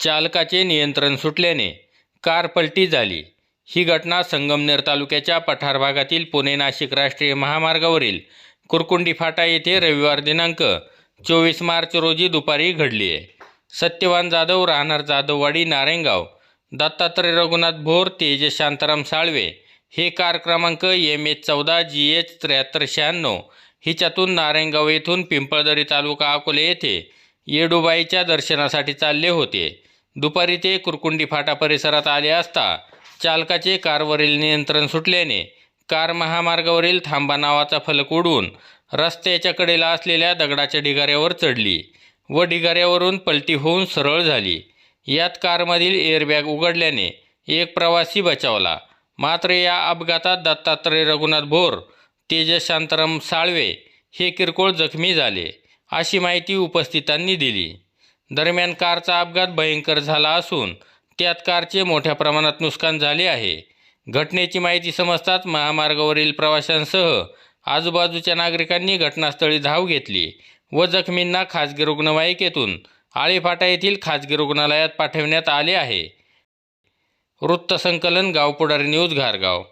चालकाचे नियंत्रण सुटल्याने कार पलटी झाली. ही घटना संगमनेर तालुक्याच्या पठार भागातील पुणे नाशिक राष्ट्रीय महामार्गावरील कुरकुंडी फाटा येथे रविवार दिनांक चोवीस मार्च रोजी दुपारी घडली आहे. सत्यवान जाधव राहणार जाधववाडी नारायणगाव दत्तात्रय रघुनाथ भोर तेजस शांताराम साळवे हे कार क्रमांक एम एच चौदा जी एच त्र्याहत्तर शहाण्णव हिच्यातून नारायणगाव येथून पिंपळदरी तालुका अकोले येथे येडूबाईच्या दर्शनासाठी चालले होते. दुपारी ते कुरकुंडी फाटा परिसरात आले असता चालकाचे कारवरील नियंत्रण सुटल्याने कार महामार्गावरील थांबा नावाचा फलक उडून रस्त्याच्या कडेला असलेल्या दगडाच्या ढिगाऱ्यावर चढली व ढिगाऱ्यावरून पलटी होऊन सरळ झाली. यात कारमधील एअरबॅग उघडल्याने एक प्रवासी बचावला. मात्र या अपघातात दत्तात्रय रघुनाथ भोर तेजस शांताराम साळवे हे किरकोळ जखमी झाले. अशी माहिती उपस्थितांनी दिली. दरम्यान कारचा अपघात भयंकर झाला असून त्यात कारचे मोठ्या प्रमाणात नुकसान झाले आहे. घटनेची माहिती समजताच महामार्गावरील प्रवाशांसह आजूबाजूच्या नागरिकांनी घटनास्थळी धाव घेतली व जखमींना खाजगी रुग्णवाहिकेतून आळीफाटा येथील खाजगी रुग्णालयात पाठवण्यात आले आहे. वृत्तसंकलन गावपुढारी न्यूज घारगाव.